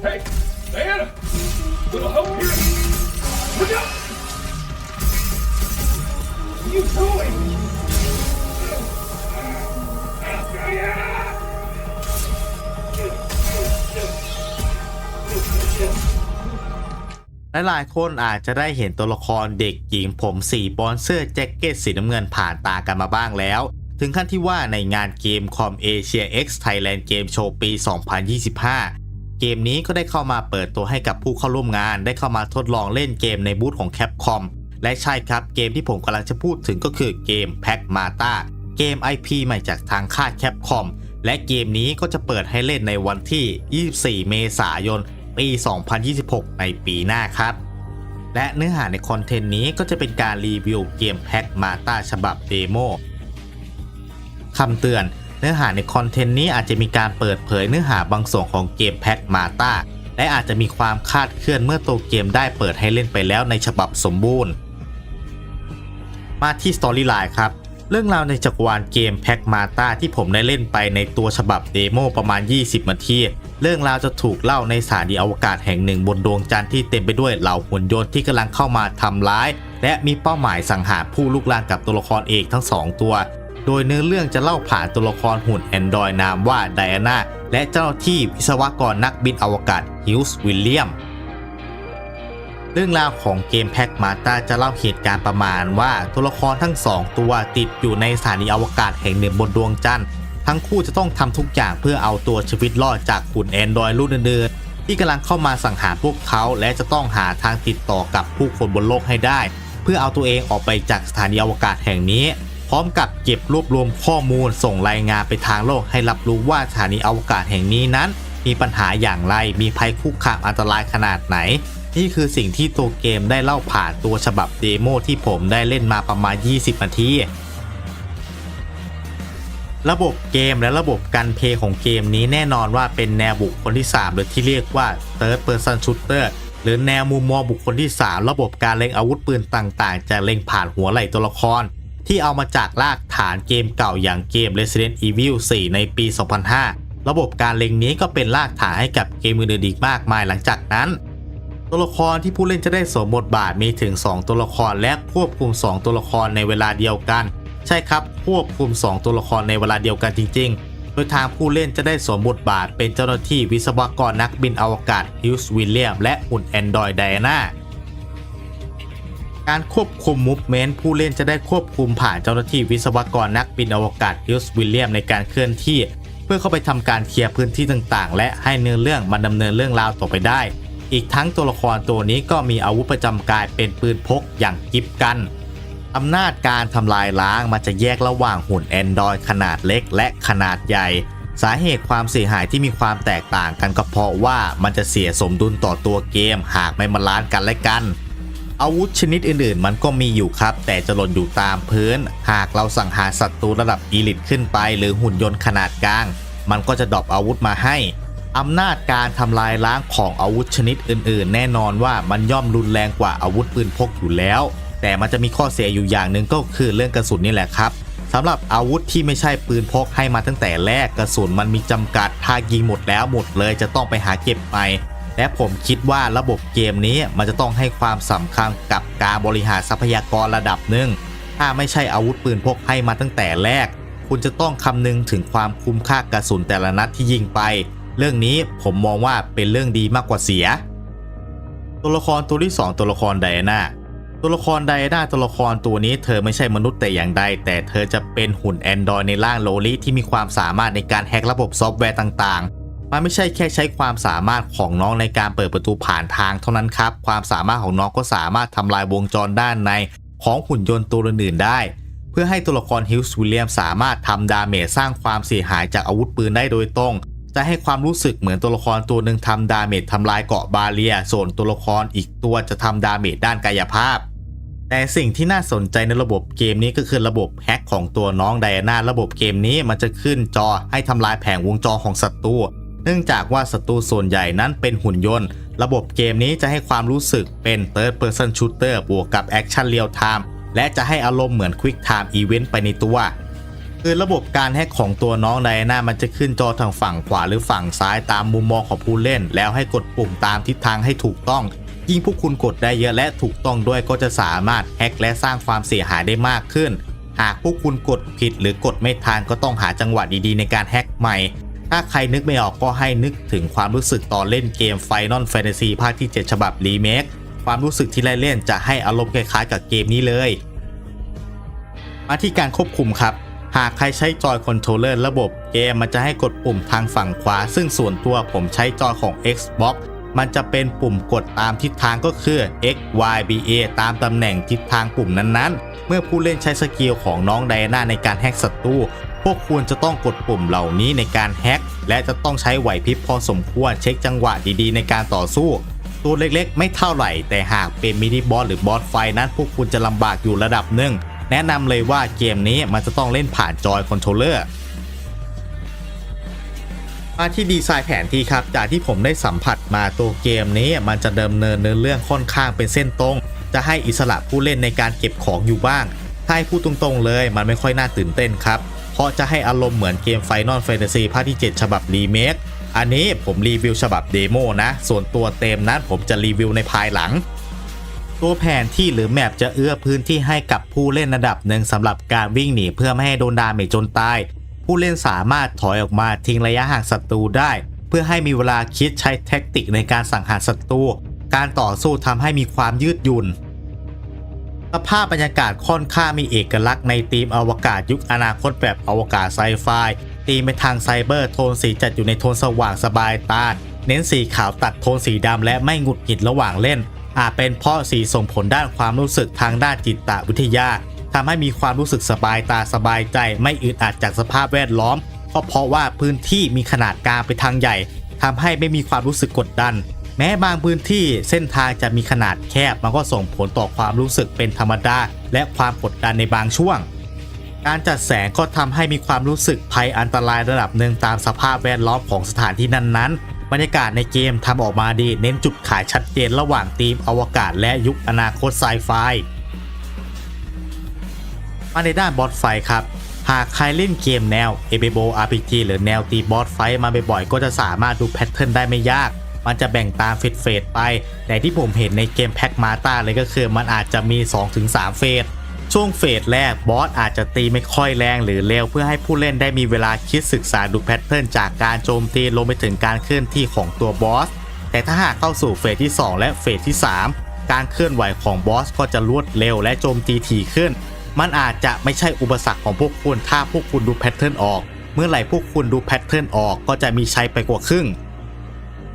Hey, Diana! Little help here! Look out! What are you doing? Diana! หลายคนอาจจะได้เห็นตัวละครเด็กหญิงผมสีบอลเสื้อแจ็คเก็ตสีน้ำเงินผ่านตากันมาบ้างแล้ว ถึงขั้นที่ว่าในงานเกมคอมเอเชีย X Thailand Game Show ปี 2025 เกมนี้ก็ได้เข้ามาเปิดตัวให้กับผู้เข้าร่วมงาน ได้เข้ามาทดลองเล่นเกมในบูธของ Capcom และใช่ครับเกมที่ผมกำลังจะพูดถึงก็คือเกม Pac Mata เกม IP ใหม่จากทางค่าย Capcom และเกมนี้ก็จะเปิดให้เล่นในวันที่ 24 เมษายน ปี 2026 ในปีหน้าครับ และเนื้อหาในคอนเทนต์นี้ก็จะเป็นการรีวิวเกมแพ็กมาตาฉบับเดโมคำเตือน เนื้อหาในคอนเทนต์นี้อาจจะมีการเปิดเผยเนื้อหาบางส่วนของเกมแพ็กมาตาและอาจจะมีความคาดเคลื่อนเมื่อตัวเกมได้เปิดให้เล่นไปแล้วในฉบับสมบูรณ์ มาที่สตอรี่ไลน์ครับ เรื่องราวในจักรวาลเกมแพ็กมาตาที่ผมได้เล่นไปในตัวฉบับเดโมประมาณ 20 นาที เรื่องราวจะถูกเล่าในสถานีอวกาศแห่งหนึ่งบนดวงจันทร์ที่เต็มไปด้วยเหล่าหุ่นยนต์ที่กำลังเข้ามาทำร้าย และมีเป้าหมายสังหารผู้ลุกลานกับตัวละครเอกทั้งสองตัว โดยเนื้อเรื่องจะเล่าผ่านตัวละครหุ่นแอนดรอยนามว่าไดอาน่าและเจ้าหน้าที่วิศวกรนักบินอวกาศฮิลส์วิลเลียม เรื่องราวของเกมแพ็กมาตาจะเล่าเหตุการณ์ประมาณว่าตัวละครทั้งสองตัวติดอยู่ในสถานีอวกาศแห่งหนึ่งบนดวงจันทร์ทั้งคู่จะต้องทำทุกอย่างเพื่อเอาตัวชีวิตรอดจากหุ่นแอนดรอยรุ่นอื่นๆที่กำลังเข้ามาสังหารพวกเขาและจะต้องหาทางติดต่อกับผู้คนบนโลกให้ได้ เพื่อเอาตัวเองออกไปจากสถานีอวกาศแห่งนี้ พร้อมกับเก็บรวบรวมข้อมูลส่งรายงานไปทางโลกให้รับรู้ว่าสถานีอวกาศแห่งนี้นั้น มีปัญหาอย่างไรมีภัยคุกคามอันตรายขนาดไหน นี่คือสิ่งที่ตัวเกมได้เล่าผ่านตัวฉบับเดโมที่ผมได้เล่นมาประมาณ 20 นาทีระบบเกมและระบบการเพย์ของเกมนี้แน่นอนว่าเป็นแนวบุคคลที่ 3 หรือที่เรียกว่า Third Person Shooter หรือแนวมุมมองบุคคลที่ 3 ระบบการเล็งอาวุธปืนต่างๆ จะเล็งผ่านหัวไหล่ตัวละคร ที่เอามาจากรากฐานเกมเก่าอย่างเกม Resident Evil 4 ในปี 2005 ระบบการเล็งนี้ก็เป็นรากฐานให้กับเกมอื่นๆอีกมากมายหลังจากนั้น ตัวละครที่ผู้เล่นจะได้สวมบทบาทมีถึง 2 ตัวละครและควบคุม 2 ตัวละครในเวลาเดียวกัน ใช่ครับควบคุม 2 ตัวละครในเวลาเดียวกันจริง ๆ โดยทางผู้เล่นจะได้สวมบทบาทเป็นเจ้าหน้าที่วิศวกรนักบินอวกาศฮิลส์วิลเลียมและหุ่นแอนดรอยไดอาน่า การควบคุมมูฟเมนต์ผู้เล่นจะได้ควบคุมผ่านเจ้าหน้าที่วิศวกรนักบินอวกาศฮิลส์วิลเลียมในการเคลื่อนที่ เพื่อเข้าไปทำการเคลียร์พื้นที่ต่างๆ และให้เนื้อเรื่องมันดำเนินเรื่องราวต่อไปได้ อีกทั้งตัวละครตัวนี้ก็มีอาวุธประจำกายเป็นปืนพกอย่างกิฟกันอำนาจการทำลายล้างมันจะแยกระหว่างหุ่นแอนดรอยขนาดเล็กและขนาดใหญ่ สาเหตุความเสียหายที่มีความแตกต่างกันก็เพราะว่ามันจะเสียสมดุลต่อตัวเกมหากไม่มาล้านกันและกัน อาวุธชนิดอื่นๆ มันก็มีอยู่ครับ แต่จะหล่นอยู่ตามพื้น หากเราสั่งหาศัตรูระดับอีลิตขึ้นไป หรือหุ่นยนต์ขนาดกลาง มันก็จะดรอปอาวุธมาให้อำนาจการทำลายล้างของอาวุธชนิดอื่นๆ แน่นอนว่ามันย่อมรุนแรงกว่าอาวุธปืนพกอยู่แล้ว แต่มันจะมีข้อเสียอยู่อย่างหนึ่งก็คือเรื่องกระสุนนี่แหละครับสำหรับอาวุธที่ไม่ใช่ปืนพกให้มาตั้งแต่แรกกระสุนมันมีจำกัดถ้ายิงหมดแล้วหมดเลยจะต้องไปหาเก็บใหม่ และผมคิดว่าระบบเกมนี้มันจะต้องให้ความสำคัญกับการบริหารทรัพยากรระดับหนึ่ง ถ้าไม่ใช่อาวุธปืนพกให้มาตั้งแต่แรก คุณจะต้องคำนึงถึงความคุ้มค่ากระสุนแต่ละนัดที่ยิงไป เรื่องนี้ผมมองว่าเป็นเรื่องดีมากกว่าเสีย ตัวละครตัวที่ 2 ตัวละครไดอาน่าตัวละครไดอาน่าตัวละครตัวนี้เธอไม่ใช่มนุษย์แต่อย่างใด แต่เธอจะเป็นหุ่นแอนดรอยในร่างโลลิที่มีความสามารถในการแฮกระบบซอฟต์แวร์ต่างๆ มันไม่ใช่แค่ใช้ความสามารถของน้องในการเปิดประตูผ่านทางเท่านั้นครับ ความสามารถของน้องก็สามารถทำลายวงจรด้านในของหุ่นยนต์ตัวอื่นได้ เพื่อให้ตัวละครฮิลส์วิลเลียมสามารถทำดาเมจสร้างความเสียหายจากอาวุธปืนได้โดยตรงจะให้ความรู้สึกเหมือนตัวละครตัวหนึ่งทำดาเมจทำลายเกาะบาเรีย ส่วนตัวละครอีกตัวจะทำดาเมจด้านกายภาพ แต่สิ่งที่น่าสนใจในระบบเกมนี้ก็คือระบบแฮ็กของตัวน้องไดอาน่าระบบเกมนี้มันจะขึ้นจอให้ทำลายแผงวงจรของศัตรู เนื่องจากว่าศัตรูส่วนใหญ่นั้นเป็นหุ่นยนต์ ระบบเกมนี้จะให้ความรู้สึกเป็น Third Person Shooter บวกกับ Action Real Time และจะให้อารมณ์เหมือน Quick Time Event ไปในตัว คือระบบการแฮกของตัวน้องไดอาน่ามันจะขึ้นจอทางฝั่งขวาหรือฝั่งซ้ายตามมุมมองของผู้เล่น แล้วให้กดปุ่มตามทิศทางให้ถูกต้อง ยิ่งพวกคุณกดได้เยอะและถูกต้องด้วยก็จะสามารถแฮกและสร้างความเสียหายได้มากขึ้น หากพวกคุณกดผิดหรือกดไม่ทันก็ต้องหาจังหวะดีๆในการแฮกใหม่ ถ้าใครนึกไม่ออกก็ให้นึกถึงความรู้สึกตอนเล่นเกม Final Fantasy ภาคที่ 7 ฉบับรีเมคความรู้สึกที่ได้เล่นจะให้อารมณ์คล้ายๆกับเกมนี้เลย มาที่การควบคุมครับ หากใครใช้จอยคอนโทรลเลอร์ระบบเกมมันจะให้กดปุ่มทางฝั่งขวา ซึ่งส่วนตัวผมใช้จอยของ Xbox มันจะเป็นปุ่มกดตามทิศทางก็คือ X Y B A ตามตำแหน่งทิศทางปุ่มนั้นๆ เมื่อผู้เล่นใช้สกิลของน้องไดอาน่าในการแฮกศัตรู วกควรจะต้องกดปุ่มเหล่านี้ในการแฮ็กและจะต้องใช้ไหวพริบพอสมควรเช็คจังหวะดีๆ ในการต่อสู้ ตัวเล็กๆ ไม่เท่าไหร่ แต่หากเป็นมินิบอสหรือบอสไฟนั้นพวกคุณจะลำบากอยู่ระดับหนึ่งแนะนำเลยว่าเกมนี้มันจะต้องเล่นผ่านจอยคอนโทรลเลอร์มาที่ดีไซน์แผนที่ครับ จากที่ผมได้สัมผัสมาตัวเกมนี้มันจะดำเนินเนื้อเรื่องค่อนข้างเป็นเส้นตรง จะให้อิสระผู้เล่นในการเก็บของอยู่บ้างถ้าให้พูดตรงๆเลย มันไม่ค่อยน่าตื่นเต้นครับ ราะจะให้อารมณ์เหมือนเกม Final Fantasy ภาคที่ 7 ฉบับรีเมคอันนี้ผมรีวิวฉบับเดโมนะ ส่วนตัวเต็มนั้นผมจะรีวิวในภายหลัง ตัวแผนที่หรือแมปจะเอื้อพื้นที่ให้กับผู้เล่นระดับหนึ่งสำหรับการวิ่งหนีเพื่อไม่ให้โดนดาเมจจนตาย ผู้เล่นสามารถถอยออกมาทิ้งระยะห่างศัตรูได้ เพื่อให้มีเวลาคิดใช้แท็กติกในการสังหารศัตรูการต่อสู้ทำให้มีความยืดหยุ่น สภาพบรรยากาศค่อนข้างมีเอกลักษณ์ในธีมอวกาศยุคอนาคตแบบอวกาศไซไฟตีมไปทางไซเบอร์โทนสีจัดอยู่ในโทนสว่างสบายตา เน้นสีขาวตัดโทนสีดำและไม่หงุดหงิดระหว่างเล่น อาจเป็นเพราะสีส่งผลด้านความรู้สึกทางด้านจิตวิทยาทำให้มีความรู้สึกสบายตาสบายใจ ไม่อึดอัดจากสภาพแวดล้อมก็เพราะว่าพื้นที่มีขนาดกลางไปทางใหญ่ทำให้ไม่มีความรู้สึกกดดัน แม้บางพื้นที่เส้นทางจะมีขนาดแคบมันก็ส่งผลต่อความรู้สึกเป็นธรรมดา และความกดดันในบางช่วง การจัดแสงก็ทำให้มีความรู้สึกภัยอันตรายระดับหนึ่งตามสภาพแวดล้อมของสถานที่นั้นๆ บรรยากาศในเกมทำออกมาดี เน้นจุดขายชัดเจนระหว่างธีมอวกาศและยุคอนาคตไซไฟมาในด้านบอสไฟครับหากใครเล่นเกมแนว MMO RPG หรือแนวตีบอสไฟมาบ่อยๆ ก็จะสามารถดูแพทเทิร์นได้ไม่ยาก มันจะแบ่งตามเฟสเฟสไป แต่ที่ผมเห็นในเกมแพ็กมาตาเลยก็คือมันอาจจะมี 2-3 เฟสช่วงเฟสแรกบอสอาจจะตีไม่ค่อยแรงหรือเร็วเพื่อให้ผู้เล่นได้มีเวลาคิดศึกษาดูแพทเทิร์นจากการโจมตีลงไปถึงการเคลื่อนที่ของตัวบอส แต่ถ้าหากเข้าสู่เฟสที่ 2 และเฟสที่ 3 การเคลื่อนไหวของบอสก็จะรวดเร็วและโจมตีถี่ขึ้น มันอาจจะไม่ใช่อุปสรรคของพวกคุณถ้าพวกคุณดูแพทเทิร์นออก เมื่อไหร่พวกคุณดูแพทเทิร์นออกก็จะมีใชัยไปกว่าครึ่ง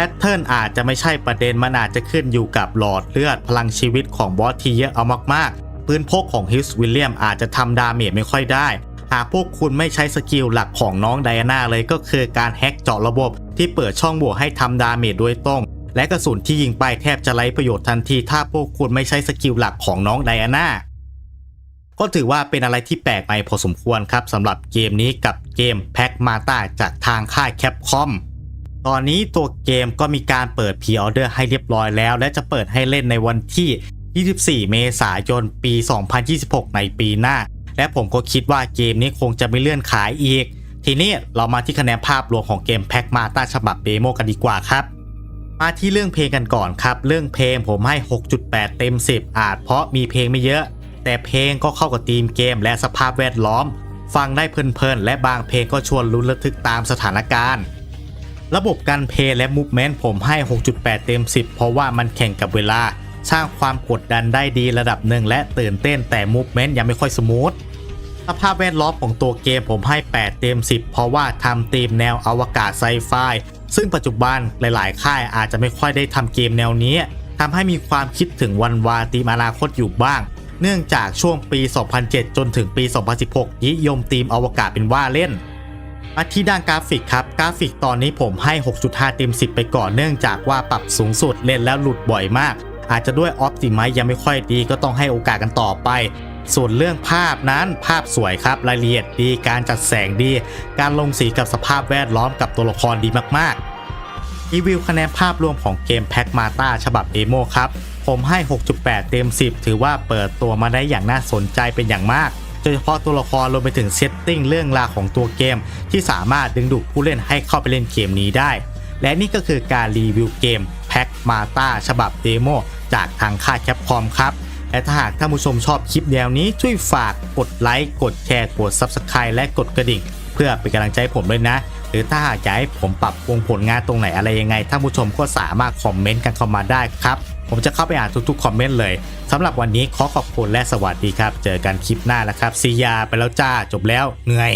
แพทเทิร์นอาจจะไม่ใช่ประเด็นมันอาจจะขึ้นอยู่กับหลอดเลือดพลังชีวิตของบอสที่เยอะเอามากๆ ปืนพกของฮิสวิลเลียมอาจจะทำดาเมจไม่ค่อยได้ หากพวกคุณไม่ใช้สกิลหลักของน้องไดอาน่าเลยก็คือการแฮ็กเจาะระบบที่เปิดช่องโหว่ให้ทำดาเมจโดยตรง และกระสุนที่ยิงไปแทบจะไร้ประโยชน์ทันที ถ้าพวกคุณไม่ใช้สกิลหลักของน้องไดอาน่าก็ถือว่าเป็นอะไรที่แปลกใหม่พอสมควรครับสำหรับเกมนี้กับเกมแพ็กมาตาจากทางค่ายแคปคอม ตอนนี้ตัวเกมก็มีการเปิดพรีออเดอร์ให้เรียบร้อยแล้ว และจะเปิดให้เล่นในวันที่ 24 เมษายน ปี 2026 ในปีหน้า และผมก็คิดว่าเกมนี้คงจะไม่เลื่อนขายอีก ทีนี้เรามาที่คะแนนภาพรวมของเกมแพ็กมาต้าฉบับเดโมกันดีกว่าครับ มาที่เรื่องเพลงกันก่อนครับ เรื่องเพลงผมให้ 6.8 เต็ม 10 อาจเพราะมีเพลงไม่เยอะ แต่เพลงก็เข้ากับธีมเกม และสภาพแวดล้อม ฟังได้เพลินๆ และบางเพลงก็ชวนลุ้นระทึกตามสถานการณ์ ระบบการเพย์และมูฟเมนต์ผมให้ 6.8 เต็ม 10 เพราะว่ามันแข่งกับเวลา สร้างความกดดันได้ดีระดับหนึ่งและตื่นเต้นแต่มูฟเมนต์ยังไม่ค่อยสมูทสภาพแวดล้อมของตัวเกมผมให้ 8 เต็ม 10 เพราะว่าทำธีมแนวอวกาศไซไฟซึ่งปัจจุบันหลาย ๆ ค่ายอาจจะไม่ค่อยได้ทำเกมแนวนี้ทำให้มีความคิดถึงวันวาธีมอนาคตอยู่บ้าง เนื่องจากช่วงปี 2007 จนถึงปี 2016นิยมธีมอวกาศเป็นว่าเล่น มาที่ด้านกราฟิกครับ กราฟิกตอนนี้ผมให้ 6.5 เต็ม 10 ไปก่อนเนื่องจากว่าปรับสูงสุดเล่นแล้วหลุดบ่อยมาก อาจจะด้วยออ t ติ i มยังไม่ค่อยดีก็ต้องให้โอกาสกันต่อไป ส่วนเรื่องภาพนั้นภาพสวยครับรายละเอียดดีการจัดแสงดี การลงสีกับสภาพแวดล้อมกับตัวละครดีมากๆรีวิวคะแนนภาพรวมของเกมแพ็กมาตาฉบับเดโมครับผมให้ 6.8 เต็ม 10 ถือว่าเปิดตัวมาได้อย่างน่าสนใจเป็นอย่างมาก โดยเฉพาะตัวละครรวมไปถึงเซตติ้งเรื่องราวของตัวเกม ที่สามารถดึงดูดผู้เล่นให้เข้าไปเล่นเกมนี้ได้ และนี่ก็คือการรีวิวเกมแพ็กมาตาฉบับเดโมจากทางค่ายแคปคอมครับและถ้าหากท่านผู้ชมชอบคลิปแนวนี้ช่วยฝากกดไลค์กดแชร์กด Subscribe และกดกระดิ่ง เพื่อเป็นกำลังใจผมด้วยนะ หรือถ้าหากอยากให้ผมปรับปรุงผลงานตรงไหนอะไรยังไงท่านผู้ชมก็สามารถคอมเมนต์กันเข้ามาได้ครับ ผมจะเข้าไปอ่านทุกๆคอมเมนต์เลยสำหรับวันนี้ขอขอบคุณและสวัสดีครับ เจอกันคลิปหน้าแล้วครับซียาไปแล้วจ้าจบแล้วเหนื่อย